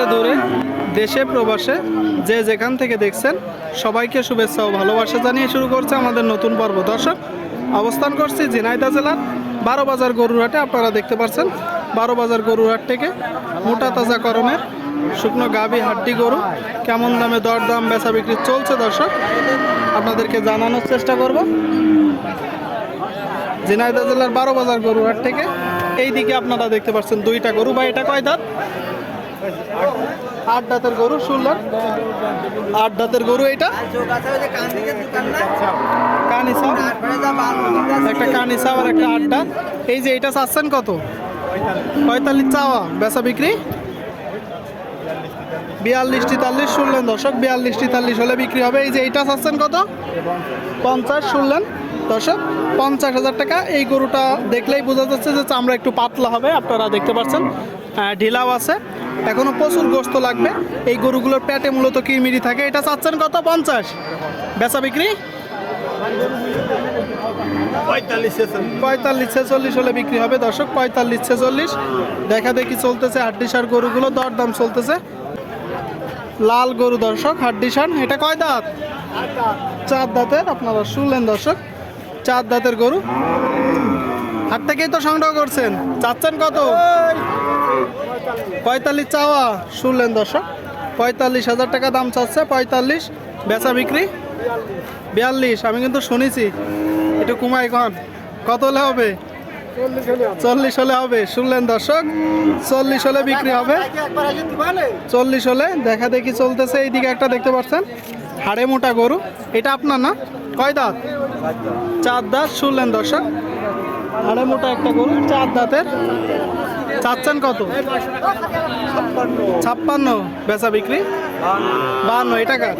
কাছে দূরে দেশে প্রবাসে যে যেখান থেকে দেখছেন, সবাইকে শুভেচ্ছা ও ভালোবাসা জানিয়ে শুরু করছে আমাদের নতুন পর্ব। দর্শক, অবস্থান করছি ঝিনাইদা জেলার বারো বাজার গরুরহাটে। আপনারা দেখতে পাচ্ছেন বারো বাজার গরুরহাট থেকে মোটা তাজা করণের শুকনো গাভী হাড্ডি গরু। কেমন দামে দর দাম বেচা বিক্রি চলছে দর্শক, আপনাদেরকে জানানোর চেষ্টা করব। ঝিনাইদহ জেলার বারো বাজার গরুহাট থেকে এই দিকে আপনারা দেখতে পাচ্ছেন দুইটা গরু। বা এটা কয় দাঁত? আট দাঁতের গরু শুনলেন আট দাঁতের গরু এটা। কানি একটা কানি সাপ আর একটা আট দাঁত। এই যে এটা চাচ্ছেন কত? পঁয়তাল্লিশ চাওয়া, বেচা বিক্রি? বিয়াল্লিশ তেতাল্লিশ শুনলেন দর্শক বিয়াল্লিশ তেতাল্লিশ হলে বিক্রি হবে। এই যে এইটা চাচ্ছেন কত? পঞ্চাশ শুনলেন দর্শক, পঞ্চাশ হাজার টাকা। এই গরুটা দেখলেই বোঝা যাচ্ছে যে চামড়া একটু পাতলা হবে। আপনারা দেখতে পাচ্ছেন ঢিলাও আছে। এখনও প্রচুর গোস্ত লাগবে। এই গরুগুলোর পেটে মূলত কিরমিরি থাকে। এটা চাচ্ছেন কত? পঞ্চাশ। বেচা বিক্রি? পঁয়তাল্লিশ ছেচল্লিশ। হলে বিক্রি হবে। দর্শক পঁয়তাল্লিশ ছেচল্লিশ। দেখা দেখি চলতেছে হাড্ডিসার গরুগুলো। দরদাম চলতেছে। লাল গরু দর্শক হাড্ডিসান এটা কয় দাঁত? চার দাঁতের। আপনারা শুনলেন দর্শক চার দাঁতের গরু। হাট থেকেই তো সংগ্রহ করছেন। চাচ্ছেন কত? পঁয়তাল্লিশ চাওয়া শুনলেন দর্শক পঁয়তাল্লিশ হাজার টাকা দাম চাচ্ছে পঁয়তাল্লিশ বেচা বিক্রি বিয়াল্লিশ আমি কিন্তু শুনেছি একটু কুমাই কন কত হলে হবে? চল্লিশ হলে হবে। শুনলেন দর্শক চল্লিশ হলে বিক্রি হবে চল্লিশ হলে দেখা দেখি চলতেছে এইদিকে একটা দেখতে পাচ্ছেন হাড়ে মোটা গরু এটা আপনার না? কয় দাঁত? চার দাঁত শুনলেন দর্শক হাড়ে মোটা একটা গরু চার দাঁতের চাচ্ছেন কত? ছাপ্পান্ন। বেচা বিক্রি? বাহান্ন। এটা কার?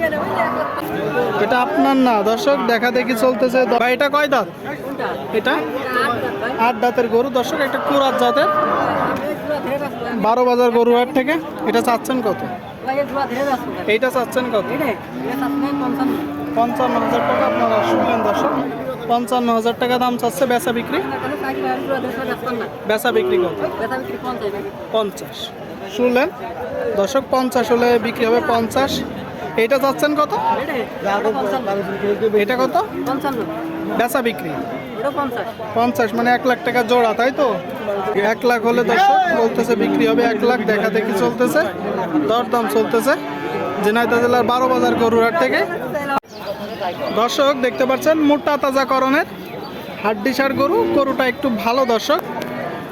এটা আপনার না। দর্শক, দেখা দেখি চলতেছে। এটা কয় দাঁত? এটা? আট দাঁতের গরু। দর্শক একটা কুরাত জাতের? বারো বাজার গরু হাট থেকে। এটা চাচ্ছেন কত? এইটা চাচ্ছেন কত? পঞ্চান্ন হাজার টাকা আপনারা শুনলেন, দর্শক। পঞ্চান্ন হাজার টাকা দাম চাচ্ছে বেচা বিক্রি। বেচা বিক্রি কত? পঞ্চাশ। শুনলেন? দর্শক, পঞ্চাশ হলে বিক্রি হবে পঞ্চাশ। এটা চাচ্ছেন কত? এটা কত? বেচা বিক্রি। পঞ্চাশ মানে এক লাখ টাকা জোড়া, তাই তো? এক লাখ হলে দর্শক বলতেছে বিক্রি হবে এক লাখ দেখা দেখি চলতেছে? দরদাম চলতেছে। ঝিনাইদহ জেলার বারো বাজার গরুহাট থেকে দর্শক দেখতে পাচ্ছেন মোটা তাজা করণের হাড্ডিসার গরু। গরুটা একটু ভালো দর্শক।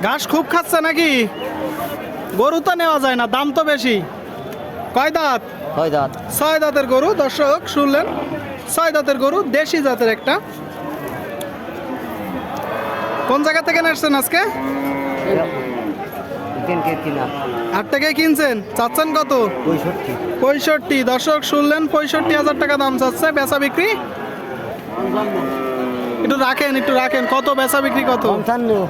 ঘাস খুব খাচ্ছে নাকি? গরু তো নেওয়া যায় না দাম তো বেশি। কয় দাঁত? হয় দাঁত। ছয় দাঁতের গরু দর্শক শুনলেন? ছয় দাঁতের গরু দেশি জাতের একটা। কোন জায়গা থেকে আসছেন আজকে? কিনছেন? চাচ্ছেন কত? পঁয়ষট্টি। দর্শক শুনলেন পঁয়ষট্টি হাজার টাকা দাম চাচ্ছে। বেচা বিক্রি? একটু রাখেন একটু রাখেন। কত? বেচা বিক্রি কত?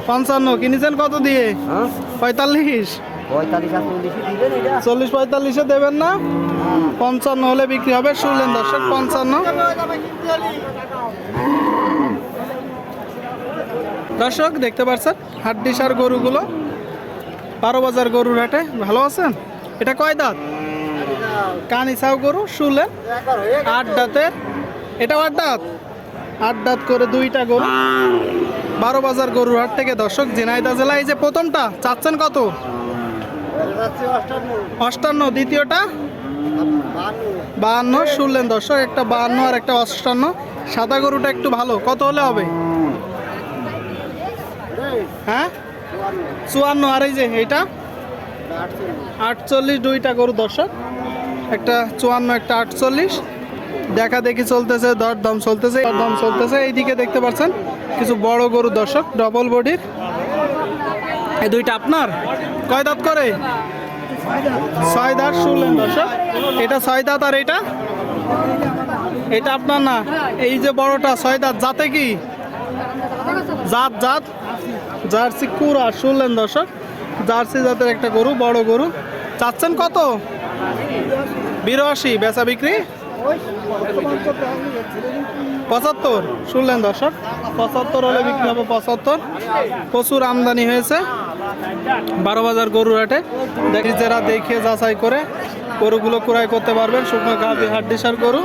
পঞ্চান্ন। কিনেছেন কত দিয়ে? হ্যাঁ। পঁয়তাল্লিশ? চল্লিশ পঁয়তাল্লিশে দেবেন না? পঞ্চান্ন হলে বিক্রি হবে। শুনলেন দর্শক পঞ্চান্ন। দর্শক দেখতে পাচ্ছেন হাড্ডিসার গরুগুলো। বারো বাজার গরুর হাটে, ভালো আছেন? এটা কয় দাঁত? কানিসাও গরু শুলে আট দাঁতের। এটা আট দাঁত? আট দাঁত করে দুইটা গরু। বারো বাজার গরুর হাট থেকে দর্শক ঝিনাইদা জেলা, এই যে প্রথমটা, চাচ্ছেন কত? অষ্টান্ন, দ্বিতীয়টা? বাহান্ন শুনলেন দর্শক, একটা বাহান্ন আর একটা অষ্টান্ন। সাদা গরুটা একটু ভালো, কত হলে হবে? হ্যাঁ? চুয়ান্ন, আর এই যে এইটা? আটচল্লিশ দুইটা গরু, দর্শক। একটা চুয়ান্ন, একটা আটচল্লিশ। দেখা দেখি চলতেছে, দরদাম চলতেছে দরদাম চলতেছে। এইদিকে দেখতে পাচ্ছেন, কিছু বড় গরু, দর্শক ডবল বডির এই দুইটা আপনার? কয় দাঁত করে? ছয় দাঁত শুনলেন, দর্শক। এটা ছয় দাঁত, আর এটা? এটা আপনার না? এই যে বড়টা, ছয় দাঁত। যাতে কি? জাত জাত। জার্সি কুড়া শুনলেন দর্শক। জার্সি জাতের একটা গরু, বড় গরু। চাচ্ছেন কত? বিরাশি, বেচা বিক্রি? পঁচাত্তর, শুনলেন দর্শক। পঁচাত্তর হলে বিক্রি হবে পঁচাত্তর। প্রচুর আমদানি হয়েছে। বারো বাজার গরুর হাটে। দেখি যারা দেখে যাচাই করে গরুগুলো ক্রয় করতে পারবেন। শুকনো গাভি হাড্ডিসার গরু।